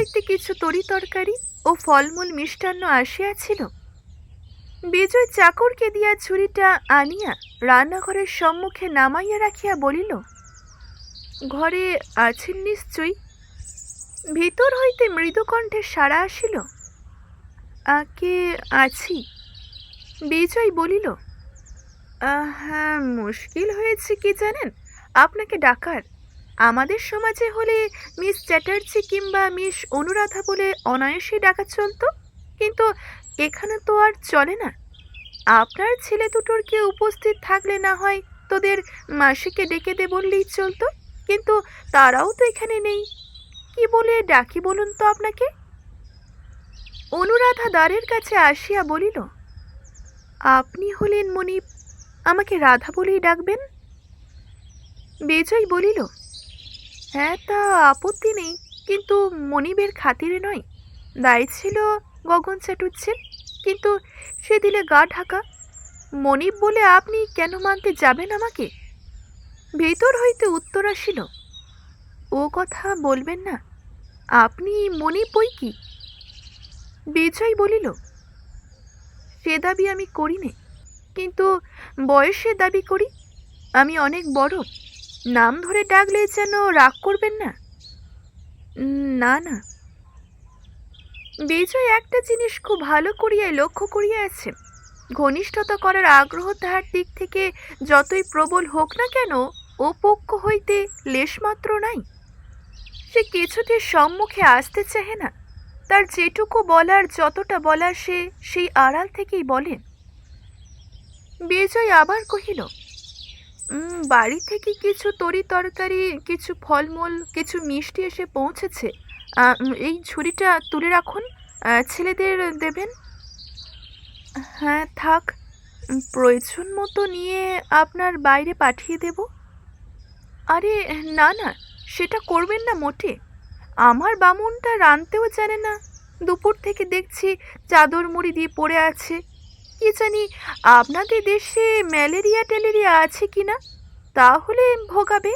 হইতে কিছু তরি তরকারি ও ফলমূল মিষ্টান্ন আসিয়াছিল। বিজয় চাকরকে দিয়া ছুরিটা আনিয়া রান্নাঘরের সম্মুখে নামাইয়া রাখিয়া বলিল, ঘরে আছেন নিশ্চয়ই? ভিতর হইতে মৃদুকণ্ঠে সাড়া আসিল আকে আছি? বিজয় বলিল হ্যাঁ মুশকিল হয়েছে কি জানেন? আপনাকে ডাকার আমাদের সমাজে হলে মিস চ্যাটার্জি কিংবা মিস অনুরাধা বলে অনায়াসেই ডাকা চলতো। কিন্তু এখানে তো আর চলে না। আপনার ছেলে দুটোর কেউ উপস্থিত থাকলে না হয় তোদের মাসিকে ডেকে দে বললেই চলতো। কিন্তু তারাও তো এখানে নেই। কি বলে ডাকি বলুন তো আপনাকে? অনুরাধা দ্বারের কাছে আসিয়া বলিল, আপনি হলেন মনিব, আমাকে রাধা বলেই ডাকবেন? বেজয় বলিল হ্যাঁ তা আপত্তি নেই। কিন্তু মনিবের খাতিরে নয়। দায় ছিল গগন চাটুচ্ছেন কিন্তু সে দিলে গা ঢাকা। মনিব বলে আপনি কেন মানতে যাবেন আমাকে? ভেতর হইতে উত্তর আসিল, ও কথা বলবেন না। আপনি মনিব বই কি? বিজয় বলিল, সে দাবি আমি করি নে কিন্তু বয়সে দাবি করি। আমি অনেক বড়। নাম ধরে ডাকলে যেন রাগ করবেন না? না না। বিজয় একটা জিনিস খুব ভালো করিয়াই লক্ষ্য করিয়াছে। ঘনিষ্ঠতা করার আগ্রহ তাহার দিক থেকে যতই প্রবল হোক না কেন ও পক্ষ হইতে লেশমাত্র নাই। সে কিছুতে সম্মুখে আসতে চাহে না। তার যেটুকু বলার যতটা বলার সে সেই আড়াল থেকেই বলেন বিজয় আবার কহিল "উম, বাড়ি থেকে কিছু তরি তরকারি, কিছু ফলমূল, কিছু মিষ্টি এসে পৌঁছেছে। এই ঝুড়িটা তুলে রাখুন। ছেলেদের দেবেন। হ্যাঁ থাক। প্রয়োজন মতো নিয়ে আপনার বাইরে পাঠিয়ে দেব। আরে, না না, সেটা করবেন না মোটে। আমার বামুনটা রানতেও জানে না। দুপুর থেকে দেখছি চাদর মুড়ি দিয়ে পড়ে আছে। কি জানি আপনাদের দেশে ম্যালেরিয়া ট্যালেরিয়া আছে কি না? তাহলে ভোগাবে।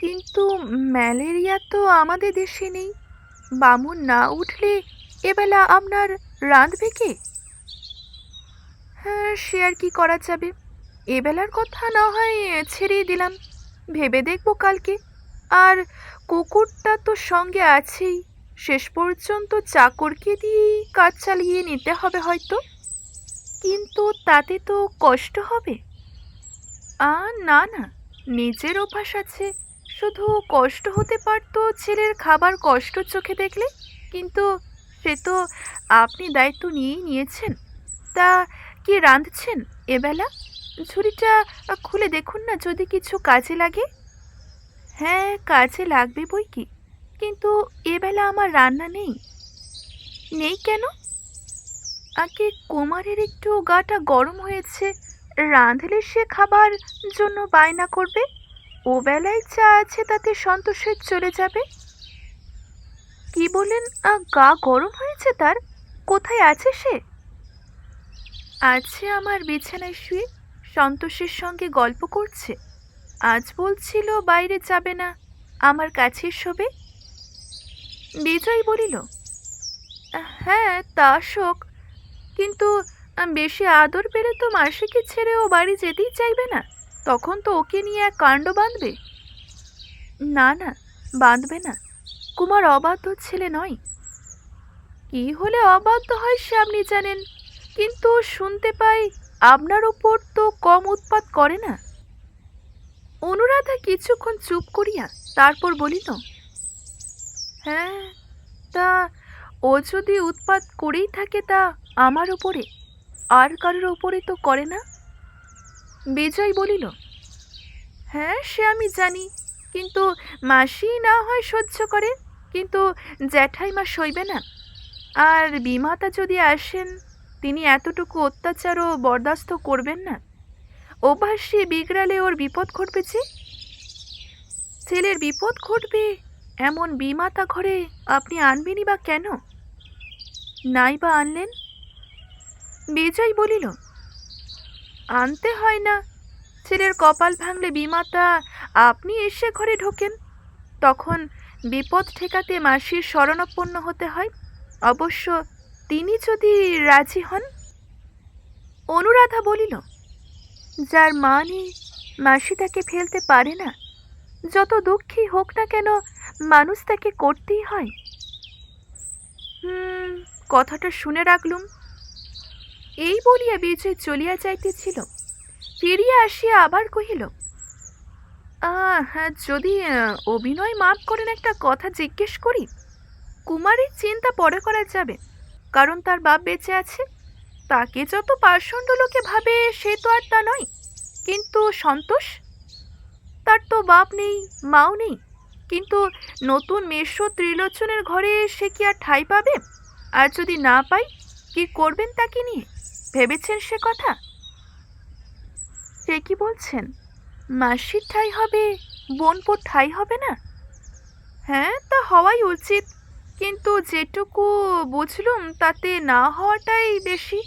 কিন্তু ম্যালেরিয়া তো আমাদের দেশে নেই। বামুন না উঠলে এবেলা আপনার রাঁধবে কে? হ্যাঁ সে আর কি করা যাবে? এবেলার কথা না হয় ছেড়েই দিলাম। ভেবে দেখব কালকে। আর কুকুরটা তো সঙ্গে আছেই। শেষ পর্যন্ত চাকরকে দিয়েই কাজ চালিয়ে নিতে হবে হয়তো। কিন্তু তাতে তো কষ্ট হবে। আ, না না, নিজের অভ্যাস আছে। শুধু কষ্ট হতে পারতো ছেলের খাবার কষ্ট চোখে দেখলে, কিন্তু সে তো আপনি দায়িত্ব নিয়েই নিয়েছেন। তা কি রাঁধছেন এবেলা? ঝুড়িটা খুলে দেখুন না যদি কিছু কাজে লাগে। হ্যাঁ কাজে লাগবে বই কি? কিন্তু এবেলা আমার রান্না নেই। নেই কেন? আগে কুমারের একটু গাটা গরম হয়েছে, রাঁধলে সে খাবার জন্য বায়না করবে। ও বেলায় যা আছে তাতে সন্তোষে চলে যাবে। কি বলেন গা গরম হয়েছে তার? কোথায় আছে সে? আছে আমার বিছানায় শুয়ে, সন্তোষের সঙ্গে গল্প করছে। আজ বলছিল বাইরে যাবে না, আমার কাছে শোবে। বিজয় বলিল হ্যাঁ তা শোক। কিন্তু বেশি আদর পেলে তো মাসিকে ছেড়ে ও বাড়ি যেতেই চাইবে না। তখন তো ওকে নিয়ে এক কাণ্ড বাঁধবে। না না, বাঁধবে না। কুমার অবাধ্য ছেলে নয়। কি হলে অবাধ্য হয় সে আপনি জানেন। কিন্তু শুনতে পাই আপনার ওপর তো কম উৎপাত করে না। অনুরাধা কিছুক্ষণ চুপ করিয়া তারপর বলিল হ্যাঁ তা ও যদি উৎপাত করেই থাকে তা আমার ওপরে আর কারোর ওপরে তো করে না? বিজয় বলিল হ্যাঁ সে আমি জানি, কিন্তু মাসি না হয় সহ্য করে, কিন্তু জ্যাঠাইমা সইবে না। আর বিমাতা যদি আসেন, তিনি এতটুকু অত্যাচারও বরদাস্ত করবেন না। অভ্যাসে বিগড়ালে ওর বিপদ ঘটবে যে? ছেলের বিপদ ঘটবে এমন বিমাতা ঘরে আপনি আনবেনই বা কেন? নাই বা আনলেন? বিজয় বলিল, আনতে হয় না। ছেলের কপাল ভাঙলে বিমাতা আপনি এসে ঘরে ঢোকেন। তখন বিপদ ঠেকাতে মাসির শরণাপন্ন হতে হয়। অবশ্য তিনি যদি রাজি হন? অনুরাধা বলিল, যার মা নেই মাসি তাকে ফেলতে পারে না, যত দুঃখী হোক না কেন মানুষ তাকে করতেই হয়। হুম, কথাটা শুনে রাখলুম। এই বলিয়া বিজয় চলিয়া যাইতেছিল। ফিরিয়া আসিয়া আবার কহিল যদি অভিনয় মাপ করেন একটা কথা জিজ্ঞেস করি, কুমারীর চিন্তা পরে করা যাবে, কারণ তার বাপ বেঁচে আছে। তাকে যত পাষণ্ড লোকে ভাবে, সে তো আর তা নয়। কিন্তু সন্তোষ? তার তো বাপ নেই, মাও নেই। কিন্তু নতুন মেষ ত্রিলোচনের ঘরে সে কি আর ঠাঁই পাবে? আর যদি না পাই, কি করবেন তাকে নিয়ে? ভেবেছেন সে কথা? সে কি বলছেন? মাসির ঠাঁই হবে, বোনপোর ঠাঁই হবে না? হ্যাঁ তা হওয়াই উচিত। কিন্তু যেটুকু বুঝলুম, তাতে না হওয়াটাই বেশি।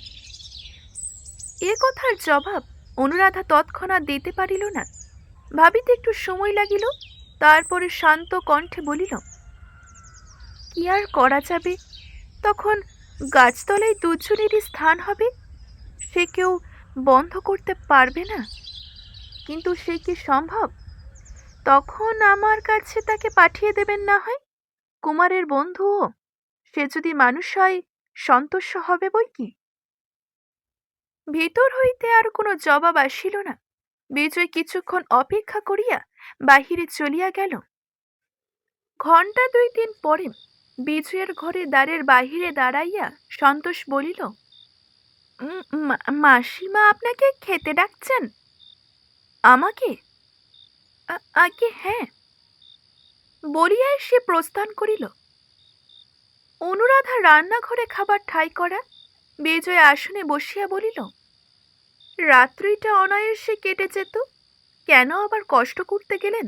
এ কথার জবাব অনুরাধা তৎক্ষণাৎ দিতে পারিল না। ভাবিতে একটু সময় লাগিল। তারপরে শান্ত কণ্ঠে বলিল, কি আর করা যাবে? তখন গাছতলায় দুজনেরই স্থান হবে। সে কেউ বন্ধ করতে পারবে না। কিন্তু সে কি সম্ভব? তখন আমার কাছে তাকে পাঠিয়ে দেবেন না হয়? কুমারের বন্ধুও, সে যদি মানুষ হয়, সন্তোষ হবে বই কি? ভিতর হইতে আর কোনো জবাব আসিল না। বিজয় কিছুক্ষণ অপেক্ষা করিয়া বাহিরে চলিয়া গেল। ঘণ্টা দুই দিন পরে বিজয়ের ঘরে দ্বারের বাহিরে দাঁড়াইয়া সন্তোষ বলিল "উম, মা- মাসিমা আপনাকে খেতে ডাকছেন? আমাকে? আগে হ্যাঁ। বলিয়া সে প্রস্থান করিল। অনুরাধা রান্নাঘরে খাবার ঠাই করা বিজয় আসনে বসিয়া বলিল রাত্রিটা অনায়াসে কেটে যেত কেন আবার কষ্ট করতে গেলেন?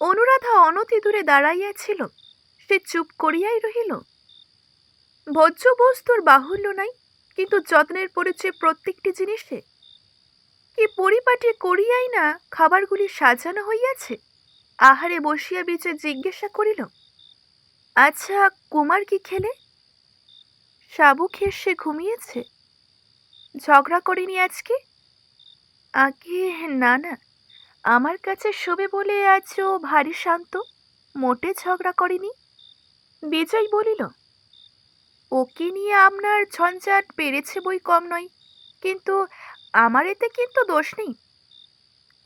অনুরাধা অনতি দূরে দাঁড়াইয়াছিল, সে চুপ করিয়াই রহিল। ভোজ্য বস্তুর বাহুল্য নাই, কিন্তু যত্নের পরিচয় প্রত্যেকটি জিনিসে। কি পরিপাটি করিয়াই না খাবারগুলি সাজানো হইয়াছে? আহারে বসিয়া বিজয় জিজ্ঞাসা করিল আচ্ছা কুমার কি খেলে? সাবু খেয়ে সে ঘুমিয়েছে। ঝগড়া করিনি আজকে? আগে না না। আমার কাছে শোবে বলে আজ ও ভারী শান্ত, মোটে ঝগড়া করেনি। বিজয় বলিল, ওকে নিয়ে আপনার ঝঞ্ঝাট বেড়েছে বই কম নয়, কিন্তু আমার এতে কিন্তু দোষ নেই।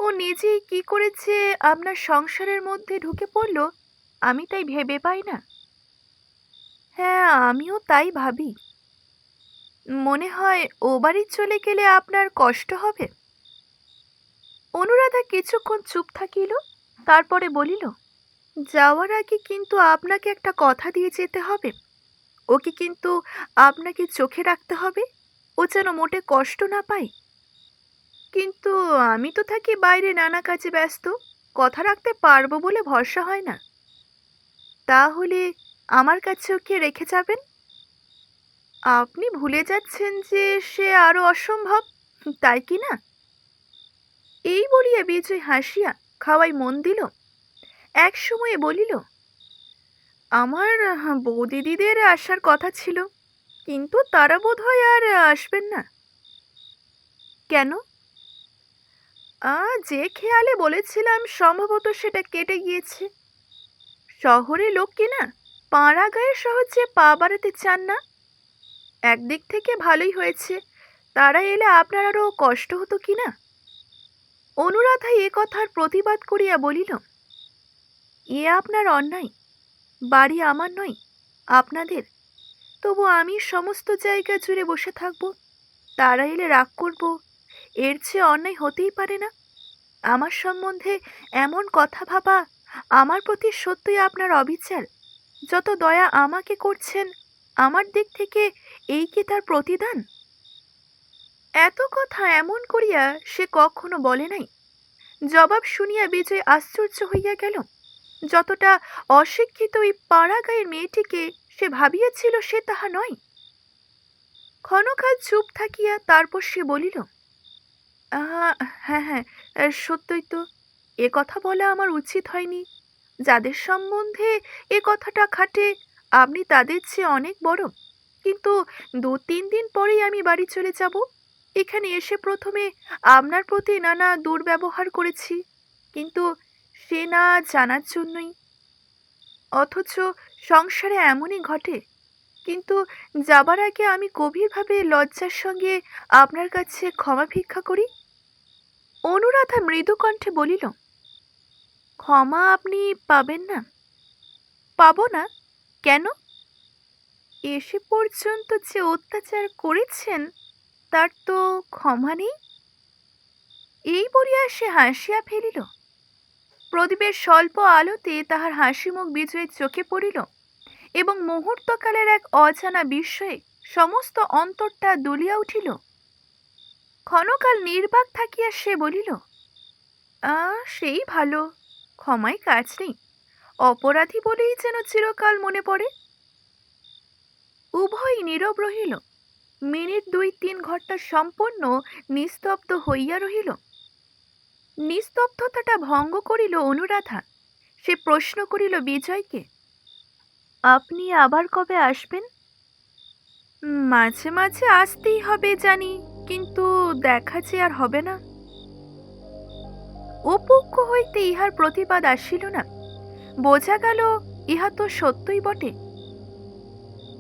ও নিজেই কি করেছে আপনার সংসারের মধ্যে ঢুকে পড়ল, আমি তাই ভেবে পাই না। হ্যাঁ আমিও তাই ভাবি। মনে হয় ও বাড়ি চলে গেলে আপনার কষ্ট হবে। অনুরাধা কিছুক্ষণ চুপ থাকিল, তারপরে বলিল, যাওয়ার আগে কিন্তু আপনাকে একটা কথা দিয়ে যেতে হবে। ওকে কিন্তু আপনাকে চোখে রাখতে হবে। ও যেন মোটে কষ্ট না পায়। কিন্তু আমি তো থাকি বাইরে নানা কাজে ব্যস্ত। কথা রাখতে পারব বলে ভরসা হয় না। তাহলে আমার কাছে ওকে রেখে যাবেন? আপনি ভুলে যাচ্ছেন যে সে আরও অসম্ভব, তাই কি না? এই বলিয়া বিজয় হাসিয়া খাওয়াই মন দিল। এক সময়ে বলিল, আমার বৌদিদিদের আসার কথা ছিল, কিন্তু তারা বোধ হয় আর আসবেন না। কেন? যে খেয়ালে বলেছিলাম সম্ভবত সেটা কেটে গিয়েছে। শহরে লোক কিনা পাড়া গায়ে সহজে পা বাড়াতে চান না। একদিক থেকে ভালোই হয়েছে, তারা এলে আপনার আরও কষ্ট হতো কি না? অনুরাধা এ কথার প্রতিবাদ করিয়া বলিল, এ আপনার অন্যায়, বাড়ি আমার নয়, আপনাদের। তবু আমি সমস্ত জায়গা জুড়ে বসে থাকব, তারা এলে রাগ করব, এর চেয়ে অন্যায় হতেই পারে না। আমার সম্বন্ধে এমন কথা ভাবা, আমার প্রতি সত্যই আপনার অবিচার। যত দয়া আমাকে করছেন, আমার দিক থেকে এই কি তার প্রতিদান? এত কথা এমন করিয়া সে কখনো বলে নাই। জবাব শুনিয়া বিজয় আশ্চর্য হইয়া গেল। যতটা অশিক্ষিত ওই পাড়া গায়ের মেয়েটিকে সে ভাবিয়াছিল সে তাহা নয়। ক্ষণকাল চুপ থাকিয়া তারপর সে বলিল হ্যাঁ হ্যাঁ সত্যই তো, এ কথা বলা আমার উচিত হয়নি। যাদের সম্বন্ধে এ কথাটা খাটে, আপনি তাদের চেয়ে অনেক বড়। কিন্তু দু তিন দিন পরেই আমি বাড়ি চলে যাব। এখানে এসে প্রথমে আপনার প্রতি নানা দুর্ব্যবহার করেছি, কিন্তু সে না জানার জন্যই। অথচ সংসারে এমনই ঘটে, কিন্তু যাবার আগে আমি গভীরভাবে লজ্জার সঙ্গে আপনার কাছে ক্ষমা ভিক্ষা করি। অনুরাধা মৃদু কণ্ঠে বলিল, ক্ষমা আপনি পাবেন না। পাবো না? কেন? এসে পর্যন্ত যে অত্যাচার করেছেন তার তো ক্ষমা নেই? এই বলিয়া সে হাসিয়া ফেলিল। প্রদীপের স্বল্প আলোতে তাহার হাসি মুখ বিজয়ের চোখে পড়িল এবং মুহূর্তকালের এক অজানা বিস্ময়ে সমস্ত অন্তরটা দুলিয়া উঠিল। ক্ষণকাল নির্বাক থাকিয়া সে বলিল সেই ভালো ক্ষমায় কাজ নেই। অপরাধী বলেই যেন চিরকাল মনে পড়ে। উভয় নীরব রহিল। মিনিট দুই তিন ঘণ্টা সম্পূর্ণ নিস্তব্ধ হইয়া রহিল। নিস্তব্ধতাটা ভঙ্গ করিল অনুরাধা। সে প্রশ্ন করিল বিজয়কে, আপনি আবার কবে আসবেন? মাঝে মাঝে আসতেই হবে জানি, কিন্তু দেখা যে আর হবে না। অপক্ষ হইতে ইহার প্রতিবাদ আসিল না। বোঝা গেল, ইহা তো সত্যই বটে।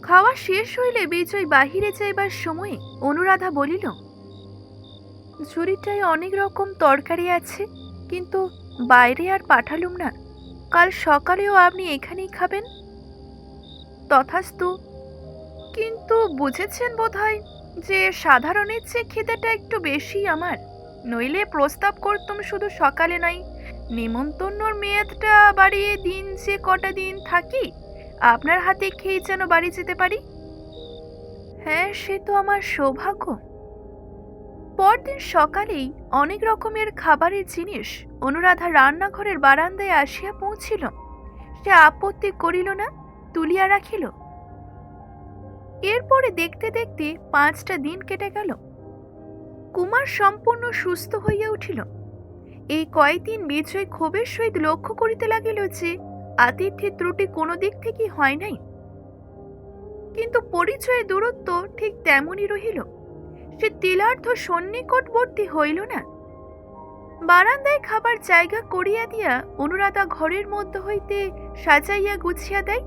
খাওয়া শেষ হইলে বিজয় বাহিরে যাইবার সময়ে অনুরাধা বলিল, ঝুড়িটায় অনেক রকম তরকারি আছে, কিন্তু বাইরে আর পাঠালুম না। কাল সকালেও আপনি এখানেই খাবেন? তথাস্তু, কিন্তু বুঝেছেন বোধহয় যে সাধারণের চেয়ে খিদেটা একটু বেশি আমার। নইলে প্রস্তাব করতুম শুধু সকালে নাই নেমন্তন্নর মেয়াদটা বাড়িয়ে দিন যে কটা দিন থাকি আপনার হাতে খেয়ে যেন বাড়ি যেতে পারি? হ্যাঁ সে তো আমার সৌভাগ্য। পরদিন সকালেই অনেক রকমের খাবারের জিনিস অনুরাধা রান্নাঘরের বারান্দায় আসিয়া পৌঁছিল। সে আপত্তি করিল না, তুলিয়া রাখিল। এরপরে দেখতে দেখতে পাঁচটা দিন কেটে গেল। কুমার সম্পূর্ণ সুস্থ হইয়া উঠিল। এই কয়েকদিন বিজয় ক্ষোভের সহিত লক্ষ্য করিতে লাগিল যে আতিথ্যের ত্রুটি কোনো দিক থেকেই হয় নাই। কিন্তু পরিচয়ের দূরত্ব ঠিক তেমনই রহিল। সে তিলার্ধ সন্নিকটবর্তী হইল না। বারান্দায় খাবার জায়গা করিয়া দিয়া অনুরাধা ঘরের মধ্য হইতে সাজাইয়া গুছিয়া দেয়।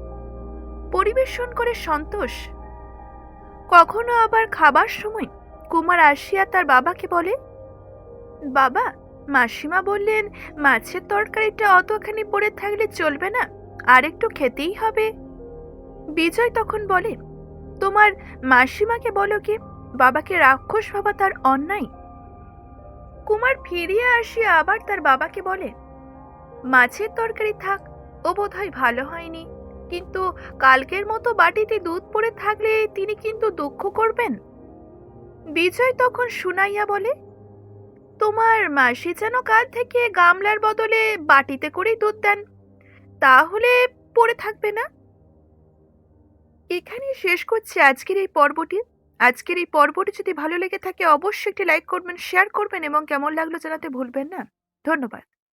পরিবেশন করে সন্তোষ, কখনো আবার খাবার সময় কুমার আসিয়া তার বাবাকে বলে, বাবা মাসিমা বললেন, মাছের তরকারিটা অতখানি পড়ে থাকলে চলবে না, আর একটু খেতেই হবে। বিজয় তখন বলে, তোমার মাসিমাকে বলো কি, বাবাকে রাক্ষস ভাবা তার অন্যায়? কুমার ফিরিয়ে আসিয়া আবার তার বাবাকে বলে, মাছের তরকারি থাক, ও বোধহয় ভালো হয়নি, কিন্তু কালকের মতো বাটিতে দুধ পড়ে থাকলে তিনি কিন্তু দুঃখ করবেন? বিজয় তখন শুনাইয়া বলে তোমার মাসি যেন কাল থেকে গামলার বদলে বাটিতে করেই দুধ দেন। তাহলে পড়ে থাকবে না? এখানেই শেষ করছি আজকের এই পর্বটি। আজকের এই পর্বটি যদি ভালো লেগে থাকে, অবশ্যই একটি লাইক করবেন, শেয়ার করবেন এবং কেমন লাগল জানাতে ভুলবেন না। ধন্যবাদ।